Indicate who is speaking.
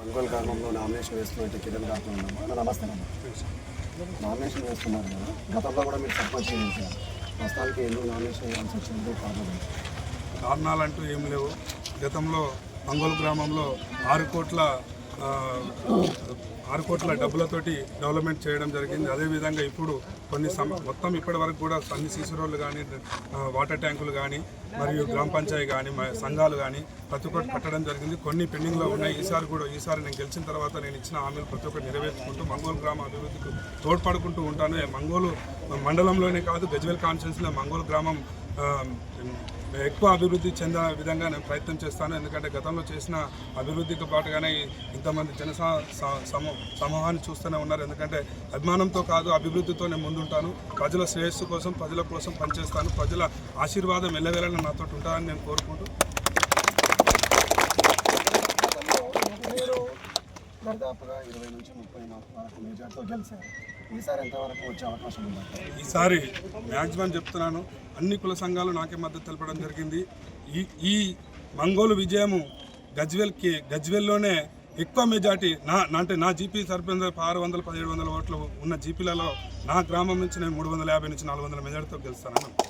Speaker 1: కొనుగోలు గ్రామంలో నామినేషన్ వేస్తున్నట్టు కిరణ్ కాకుండా ఉన్నాము? అన్న నమస్తే నామినేషన్ వేస్తున్నారు కదా. గతంలో కూడా మీరు సర్పంచ్ చేశారు ప్రస్తుతానికి ఎందుకు నామినేషన్ వేయాల్సి వచ్చిందో కారణం?
Speaker 2: కారణాలంటూ ఏం లేవు. గతంలో మంగోలు గ్రామంలో ఆరు కోట్ల ఆరు కోట్ల డబ్బులతోటి డెవలప్మెంట్ చేయడం జరిగింది. అదేవిధంగా ఇప్పుడు కొన్ని సమ మొత్తం ఇప్పటి వరకు కూడా అన్ని సీసీ రోడ్లు కానీ వాటర్ ట్యాంకులు కానీ మరియు గ్రామ పంచాయతీ కానీ మ- సంఘాలు కానీ ప్రతి ఒక్కటి కట్టడం జరిగింది. కొన్ని పెండింగ్లో ఉన్నాయి. ఈసారి కూడా ఈసారి నేను గెలిచిన తర్వాత నేను ఇచ్చిన హామీలు ప్రతి ఒక్కటి నెరవేర్చుకుంటూ మంగోలు గ్రామ అభివృద్ధికి తోడ్పడుకుంటూ ఉంటాను. మంగోలు మండలంలోనే కాదు గజ్వేల్ కాన్స్టిట్యున్సీలో మంగోలు గ్రామం ఎక్కువ అభివృద్ధి చెందే విధంగా నేను ప్రయత్నం చేస్తాను. ఎందుకంటే గతంలో చేసిన అభివృద్ధికి పాటుగానే ఇంతమంది జన సమూహాన్ని చూస్తూనే ఉన్నారు. ఎందుకంటే అభిమానంతో కాదు అభివృద్ధితో నేను ముందుంటాను. ప్రజల శ్రేయస్సు కోసం ప్రజల కోసం పనిచేస్తాను. ప్రజల ఆశీర్వాదం ఎల్లవేళలా నాతో ఉంటారని నేను కోరుకుంటూ.
Speaker 1: ఇరవై నుంచి ముప్పై నాలుగు వరకు మెజార్టీతో గెలిచారు. ఈసారి ఎంతవరకు వచ్చే అవకాశం ఉంది?
Speaker 2: ఈసారి మ్యాక్సిమం చెప్తున్నాను. అన్ని కుల సంఘాలు నాకే మద్దతు తెలపడం జరిగింది. ఈ ఈ మంగోలు విజయము గజ్వెల్కి గజ్వెల్లోనే ఎక్కువ మెజార్టీ నా అంటే నా జీపీ సర్పంచ్ ఆరు వందల పదిహేడు వందల ఓట్లు ఉన్న జీపీలలో నా గ్రామం నుంచి నేను మూడు వందల యాభై నుంచి నాలుగు వందల మెజార్టీతో గెలుస్తాను